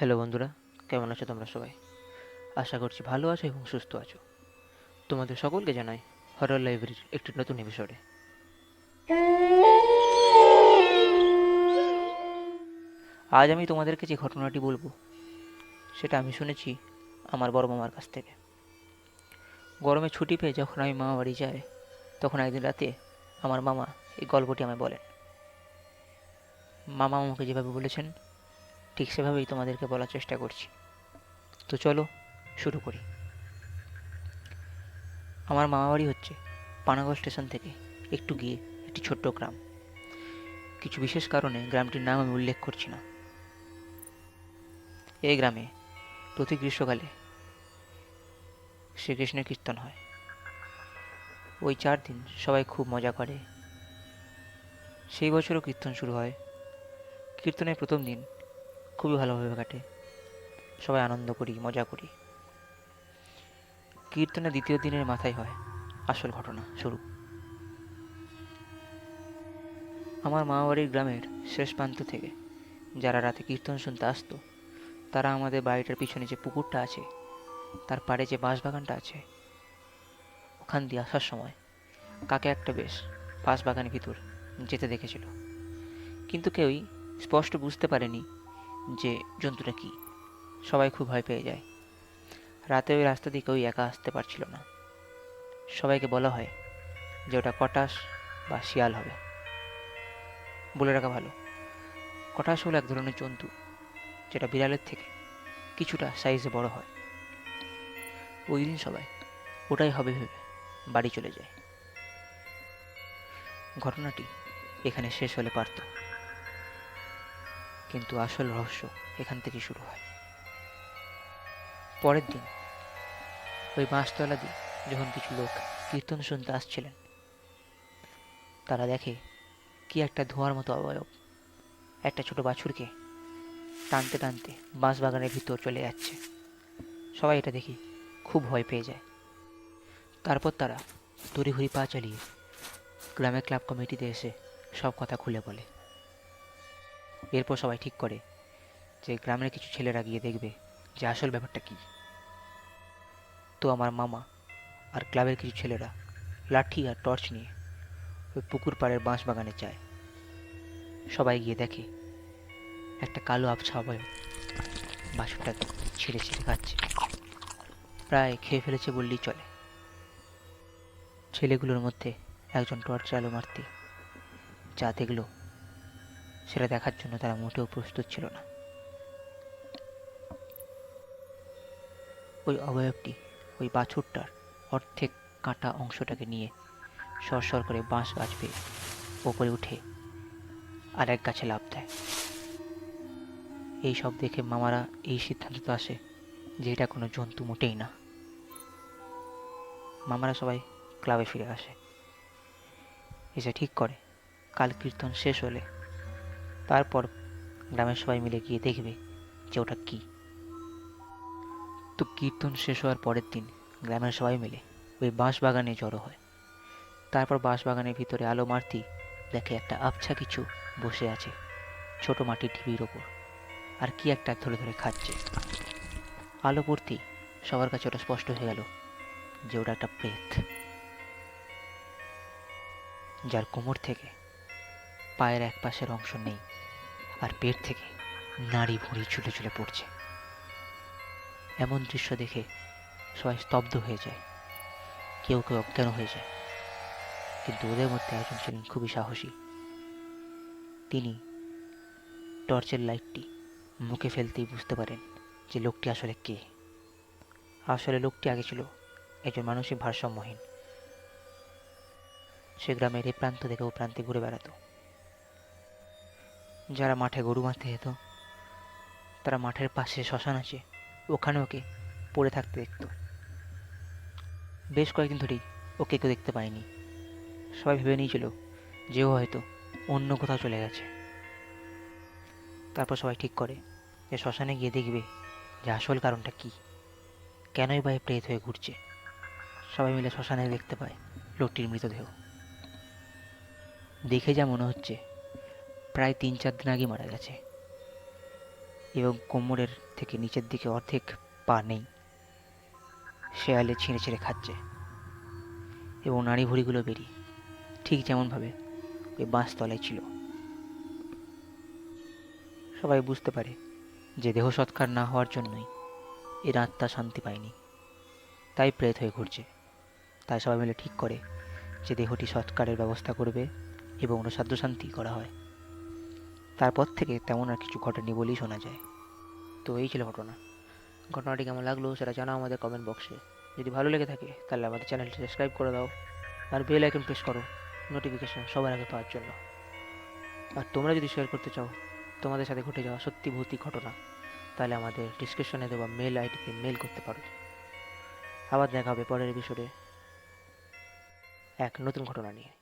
Hello বন্ধুরা, কেমন আছো তোমরা সবাই? আশা করছি ভালো আছো এবং সুস্থ আছো। তোমাদের সকলকে জানাই হরর লাইব্রেরির একটি নতুন এপিসোডে আজ আমি তোমাদেরকে যে ঘটনাটি বলব, সেটা আমি শুনেছি আমার বড় মামার কাছ থেকে। গরমে ছুটি পেয়ে যখন আমি মামা বাড়ি যাই, তখন একদিন রাতে আমার মামা এই গল্পটি আমায় বলেন। মামা আমাকে যেভাবে বলেছেন ঠিক সেভাবেই তোমাদেরকে বলার চেষ্টা করছি। তো চলো, শুরু করি। আমার মামাবাড়ি হচ্ছে পানাগড় স্টেশন থেকে একটু গিয়ে একটি ছোট্ট গ্রাম। কিছু বিশেষ কারণে গ্রামটির নাম আমি উল্লেখ করছি না। এই গ্রামে প্রতি গ্রীষ্মকালে শ্রীকৃষ্ণের কীর্তন হয়। ওই চার দিন সবাই খুব মজা করে। সেই বছরও কীর্তন শুরু হয়। কীর্তনের প্রথম দিন খুবই ভালোভাবে কাটে। সবাই আনন্দ করি, মজা করি। কীর্তনের দ্বিতীয় দিনের মাথায় হয়, আসল ঘটনা, শুরু। আমার মামাবাড়ির গ্রামের শেষ প্রান্ত থেকে যারা রাতে কীর্তন শুনতে আসতো, তারা আমাদের বাড়িটার পিছনে যে পুকুরটা আছে, তার পাড়ে যে বাঁশবাগানটা আছে, ওখান দিয়ে আসার সময় কাকে একটা বেশ বাঁশবাগানের ভিতর যেতে দেখেছিল। কিন্তু কেউই স্পষ্ট বুঝতে পারেনি যে জন্তুটা কী? সবাই খুব ভয় পেয়ে যায়। রাতে ওই রাস্তা দিয়ে কেউই একা আসতে পারছিল না। সবাইকে বলা হয় যে ওটা কটাস বা শিয়াল হবে। বলে রাখা ভালো। কটাস হলো এক ধরনের জন্তু, যেটা বিড়ালের থেকে কিছুটা সাইজে বড় হয়। ওই দিন সবাই ওটাই হবে ভেবে বাড়ি চলে যায়। ঘটনাটি এখানে শেষ হলে পারত। কিন্তু আসল রহস্য এখান থেকে শুরু হয়। পরের দিন, ওই বাঁশতলা দিয়ে যখন কিছু লোক কীর্তন শুনতে আসছিলেন, তারা দেখে কি একটা ধোঁয়ার মতো অবয়ব। একটা ছোট বাছুরকে টানতে টানতে বাঁশবাগানের ভিতর চলে যাচ্ছে। সবাই এটা দেখি খুব ভয় পেয়ে যায়। তারপর তারা তড়িঘড়ি পা চালিয়ে গ্রামের ক্লাব কমিটিতে এসে সব কথা খুলে বলে। এরপর সবাই ঠিক করে যে গ্রামের কিছু ছেলেরা গিয়ে দেখবে যে আসল ব্যাপারটা কী। তো আমার মামা আর ক্লাবের কিছু ছেলেরা লাঠি আর টর্চ নিয়ে ওই পুকুর পাড়ের বাঁশ বাগানে যায়। সবাই গিয়ে দেখে একটা কালো আবছা অবয়ব বাছুরটাকে ছিঁড়ে ছিঁড়ে খাচ্ছে। প্রায় খেয়ে ফেলেছে বললেই চলে। ছেলেগুলোর মধ্যে একজন টর্চ আলো মারতে যা দেখল সেটা দেখার জন্য তারা মোটেও প্রস্তুত ছিল না। ওই অবয়বটি, ওই বাছুরটার অর্ধেক কাটা অংশটাকে নিয়ে সরসর করে বাঁশ গাছ পেয়ে ওপরে উঠে আর এক গাছে লাভ দেয়। এই সব দেখে মামারা এই সিদ্ধান্ততে আসে যে এটা কোনো জন্তু মোটেই না। মামারা সবাই ক্লাবে ফিরে আসে। এসে ঠিক করে, কাল কীর্তন শেষ হলে তারপর গ্রামের সবাই মিলে গিয়ে দেখবে যে ওটা কী। তো কীর্তন শেষ হওয়ার পরের দিন গ্রামের সবাই মিলে ওই বাঁশ বাগানে জড়ো হয়। তারপর বাঁশ বাগানের ভিতরে আলো মারতি দেখে একটা আবছা কিছু বসে আছে ছোট মাটির ঢিবির ওপর। আর কি একটা ধরে ধরে খাচ্ছে। আলো পড়তেই সবার কাছে ওটা স্পষ্ট হয়ে গেল যে ওটা একটা প্রেত। যার কোমর থেকে পায়ের এক পাশের অংশ নেই। আর পেট থেকে নাড়ি ভুঁড়ি চুলে চুলে পড়ছে। এমন দৃশ্য দেখে সবাই স্তব্ধ হয়ে যায়। কেউ কেউ অজ্ঞান হয়ে যায়। কিন্তু ওদের মধ্যে একজন ছিলেন খুবই সাহসী। তিনি টর্চের লাইটটি মুখে ফেলতেই বুঝতে পারেন যে লোকটি আসলে কে। আসলে লোকটি আগে ছিল একজন মানসিক ভারসাম্যহীন। সে গ্রামের এই প্রান্ত থেকে ও প্রান্তে ঘুরে বেড়াতো। যারা মাঠে গরু মারতে যেত, তারা মাঠের পাশে শ্মশান আছে ওখানে ওকে পড়ে থাকতে দেখতো। বেশ কয়েকদিন ধরেই ওকে কেউ দেখতে পায়নি। সবাই ভেবে নিয়েছিল যে ও হয়তো অন্য কোথাও চলে গেছে। তারপর সবাই ঠিক করে যে শ্মশানে গিয়ে দেখবে যে আসল কারণটা কি। কেনই বা প্রেত হয়ে ঘুরছে। সবাই মিলে শ্মশানে দেখতে পায় লোকটির মৃতদেহ। দেখে যা মনে হচ্ছে প্রায় তিন চার দিন আগে মারা গেছে। এবং কোমরের থেকে নিচের দিকে অর্ধেক পা নেই। শেয়ালে ছিঁড়ে ছিঁড়ে খাচ্ছে। এবং নাড়ি ভুড়িগুলো বেরিয়ে ঠিক যেমনভাবে ওই বাঁশ তলায় ছিল। সবাই বুঝতে পারে যে দেহ সৎকার না হওয়ার জন্যই এর আত্মা শান্তি পায়নি। তাই প্রেত হয়ে ঘুরছে। তাই সবাই মিলে ঠিক করে যে দেহটি সৎকারের ব্যবস্থা করবে এবং ওর সাধ্য শান্তি করা হয়। তারপর থেকে তেমন আর কিছু ঘটেনি বলেই শোনা যায়। তো এই ছিল ঘটনা। ঘটনাটি কেমন লাগল সেটা জানাও আমাদের কমেন্ট বক্সে যদি ভালো লেগে থাকে, তাহলে আমাদের চ্যানেলটি সাবস্ক্রাইব করে দাও আর বেল আইকন প্রেস করো নোটিফিকেশন সবার আগে পাওয়ার জন্য। আর তোমরা যদি শেয়ার করতে চাও, তোমাদের সাথে ঘটে যাওয়া সত্যি ভৌতিক ঘটনা, তাহলে আমাদের ডিসক্রিপশনে দেওয়া মেল আইডিতে মেল করতে পারো। আবার দেখা হবে পরের এপিসোডে এক নতুন ঘটনা নিয়ে।